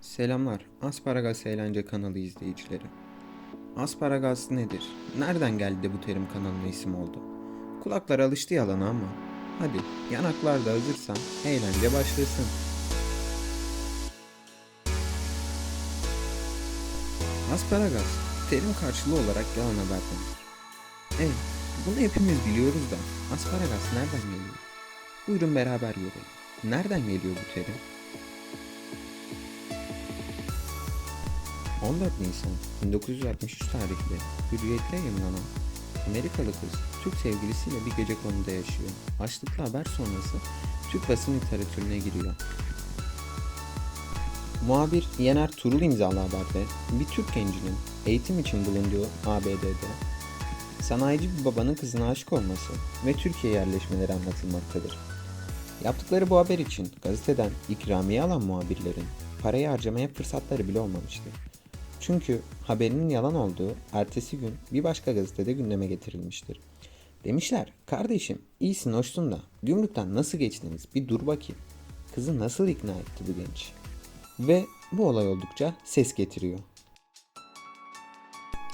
Selamlar, Asparagas Eğlence kanalı izleyicileri. Asparagas nedir? Nereden geldi bu terim kanalına isim oldu? Kulaklar alıştı yalana ama. Hadi, yanaklar da hazırsan eğlence başlasın. Asparagas, terim karşılığı olarak yalan haber denir. Evet, bunu hepimiz biliyoruz da asparagas nereden geliyor? Buyurun beraber görelim. Nereden geliyor bu terim? 14 Nisan 1963 tarihli Hürriyet'te yayınlanan Amerikalı kız Türk sevgilisiyle bir gece konuda yaşıyor. Açlıklı haber sonrası Türk basın literatürüne giriyor. Muhabir Yener Turul imzalı haberde bir Türk gencinin eğitim için bulunduğu ABD'de sanayici bir babanın kızına aşık olması ve Türkiye yerleşmeleri anlatılmaktadır. Yaptıkları bu haber için gazeteden ikramiye alan muhabirlerin parayı harcamaya fırsatları bile olmamıştı. Çünkü haberinin yalan olduğu ertesi gün bir başka gazetede gündeme getirilmiştir. Demişler, kardeşim iyisin hoşsun da gümrükten nasıl geçtiniz bir dur bakayım. Kızı nasıl ikna etti bu genç? Ve bu olay oldukça ses getiriyor.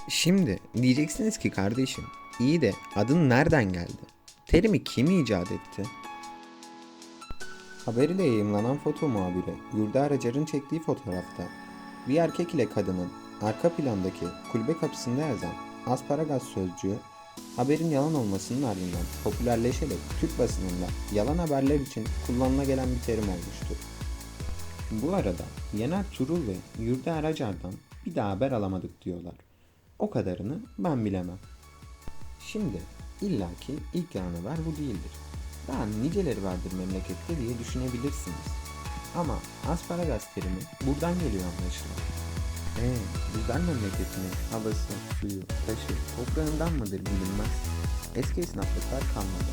Şimdi diyeceksiniz ki kardeşim iyi de adın nereden geldi? Terimi kim icat etti? Haberiyle yayınlanan foto muhabiri Yurda Aracar'ın çektiği fotoğrafta bir erkek ile kadının arka plandaki kulübe kapısında yazan asparagas sözcüğü haberin yalan olmasının ardından popülerleşerek Türk basınında yalan haberler için kullanıla gelen bir terim olmuştur. Bu arada Yener Turul ve Yurda Aracar'dan bir daha haber alamadık diyorlar. O kadarını ben bilemem. Şimdi illaki ilk yalan haber bu değildir. Daha niceleri vardır memlekette diye düşünebilirsiniz. Ama asparagas terimi buradan geliyor anlaşılan. Eee bizden memleketinin havası, suyu, taşı, toprağından mıdır bilinmez. Eski esnaflıklar kalmadı.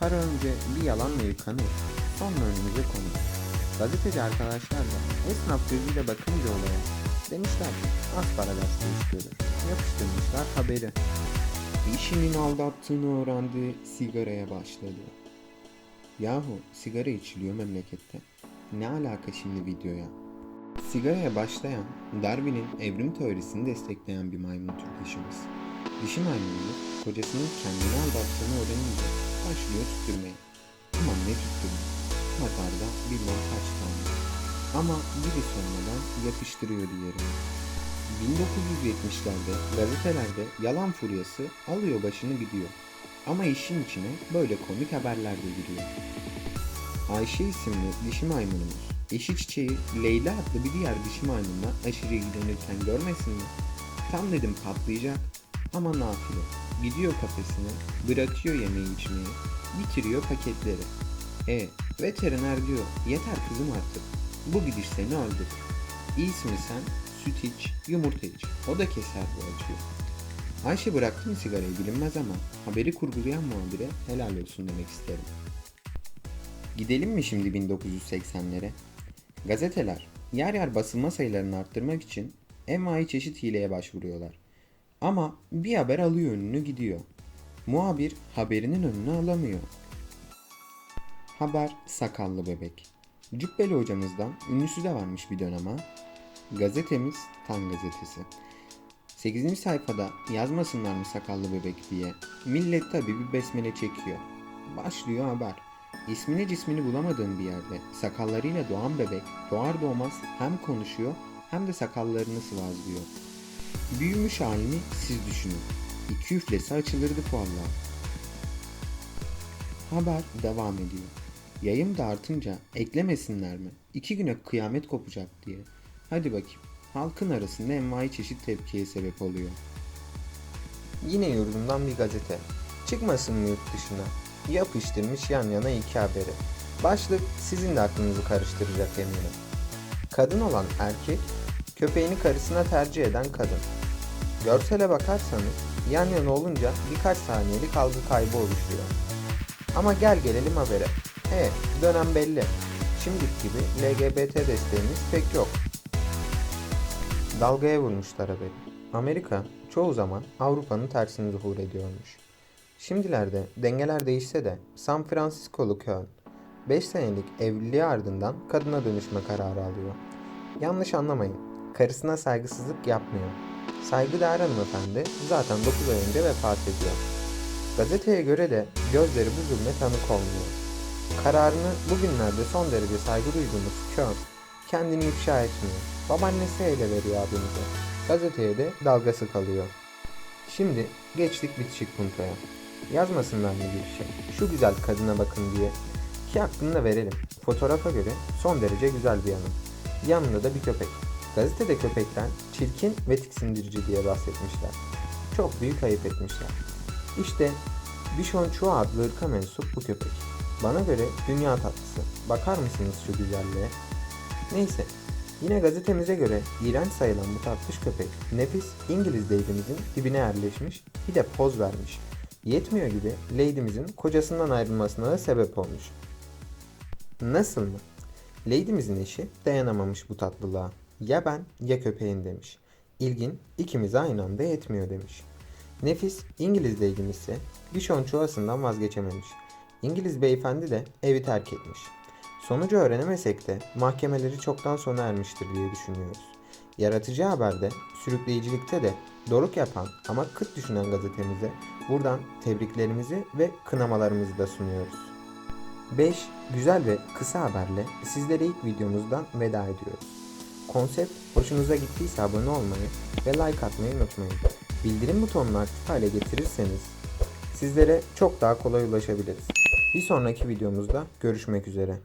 Para önce bir yalanla yıkanır, sonra önümüze konur. Gazeteci arkadaşlar da esnaf gözüyle bakınca olaya demişler ki asparagas da. Yapıştırmışlar haberi. İşinin aldattığını öğrendi, sigaraya başladı. Yahu sigara içiliyor memlekette. Ne alaka şimdi videoya? Sigaraya başlayan, Darwin'in evrim teorisini destekleyen bir maymun türdeşimiz. Dişi maymunumuz kocasının kendini aldattığını öğrenince başlıyor tüttürmeye. Ama ne tüttürme? Matarda bilmem kaç tane. Ama biri sonradan yapıştırıyor diğerini. 1970'lerde gazetelerde yalan furyası alıyor başını gidiyor. Ama işin içine böyle komik haberler de giriyor. Ayşe isimli dişi maymunumuz eşi çiçeği Leyla adlı bir diğer dişi maymunla aşırı ilgilenirken görmesin mi? Tam dedim patlayacak ama nafile. Gidiyor kafesine, bırakıyor yemeği içmeyi, bitiriyor paketleri. E, veteriner diyor, yeter kızım artık. Bu gidiş seni öldürür. İyisin mi sen? Süt iç, yumurta iç. O da keser bu acıyı. Ayşe bıraktı mı sigarayı bilinmez ama haberi kurgulayan muhabire helal olsun demek isterim. Gidelim mi şimdi 1980'lere? Gazeteler yer yer basılma sayılarını arttırmak için envai çeşit hileye başvuruyorlar. Ama bir haber alıyor önünü gidiyor. Muhabir haberinin önünü alamıyor. Haber sakallı bebek. Cübbeli hocamızdan ünlüsü de varmış bir dönem ha. Gazetemiz Tan gazetesi. 8. sayfada yazmasınlar mı sakallı bebek diye. Millet tabi bir besmele çekiyor. Başlıyor haber. İsmini cismini bulamadığın bir yerde sakallarıyla doğan bebek doğar doğmaz hem konuşuyor hem de sakallarını sıvazlıyor. Büyümüş halini siz düşünün. İki üflesi açılırdı valla. Haber devam ediyor. Yayım da artınca eklemesinler mi? İki güne kıyamet kopacak diye. Hadi bakayım. Halkın arasında envai çeşit tepkiye sebep oluyor. Yine yurdumdan bir gazete. Çıkmasın mı yurt dışına? Yapıştırmış yan yana iki haberi. Başlık sizin de aklınızı karıştıracak eminim. Kadın olan erkek, köpeğini karısına tercih eden kadın. Görsele bakarsanız yan yana olunca birkaç saniyelik algı kaybı oluşuyor. Ama gel gelelim habere. E, dönem belli. Şimdiki gibi LGBT desteğimiz pek yok. Dalgaya vurmuşlar haberi. Amerika çoğu zaman Avrupa'nın tersini zuhur ediyormuş. Şimdilerde dengeler değişse de San Francisco'lu Köln 5 senelik evliliği ardından kadına dönüşme kararı alıyor. Yanlış anlamayın. Karısına saygısızlık yapmıyor. Saygıdeğer hanımefendi zaten 9 ay önce vefat ediyor. Gazeteye göre de gözleri bu zulme tanık olmuyor. Kararını bugünlerde son derece saygı duyduğumuz kör, kendini ifşa etmiyor. Babaannesi ele veriyor abimize. Gazeteye de dalgası kalıyor. Şimdi geçtik bitişik puntoya. Yazmasınlar mı bir şey? Şu güzel kadına bakın diye. Ki hakkını da verelim. Fotoğrafa göre son derece güzel bir hanım. Yanında da bir köpek. Gazetede köpekten çirkin ve tiksindirici diye bahsetmişler. Çok büyük ayıp etmişler. İşte Bishon Chua adlı ırka mensup bu köpek. Bana göre dünya tatlısı. Bakar mısınız şu güzelliğe? Neyse. Yine gazetemize göre iğrenç sayılan bu tatlış köpek nefis İngiliz lady'mizin dibine yerleşmiş bir de poz vermiş. Yetmiyor gibi lady'mizin kocasından ayrılmasına da sebep olmuş. Nasıl mı? Lady'mizin eşi dayanamamış bu tatlılığa. Ya ben ya köpeğin demiş. İlgin ikimize aynı anda yetmiyor demiş. Nefis İngiliz lady'miz ise Bishon çuvasından vazgeçememiş. İngiliz beyefendi de evi terk etmiş. Sonucu öğrenemesek de mahkemeleri çoktan sona ermiştir diye düşünüyoruz. Yaratıcı haberde, sürükleyicilikte de doruk yapan ama kıt düşünen gazetemize buradan tebriklerimizi ve kınamalarımızı da sunuyoruz. 5 güzel ve kısa haberle sizlere ilk videomuzdan veda ediyoruz. Konsept hoşunuza gittiyse abone olmayı ve like atmayı unutmayın. Bildirim butonunu aktif hale getirirseniz sizlere çok daha kolay ulaşabiliriz. Bir sonraki videomuzda görüşmek üzere.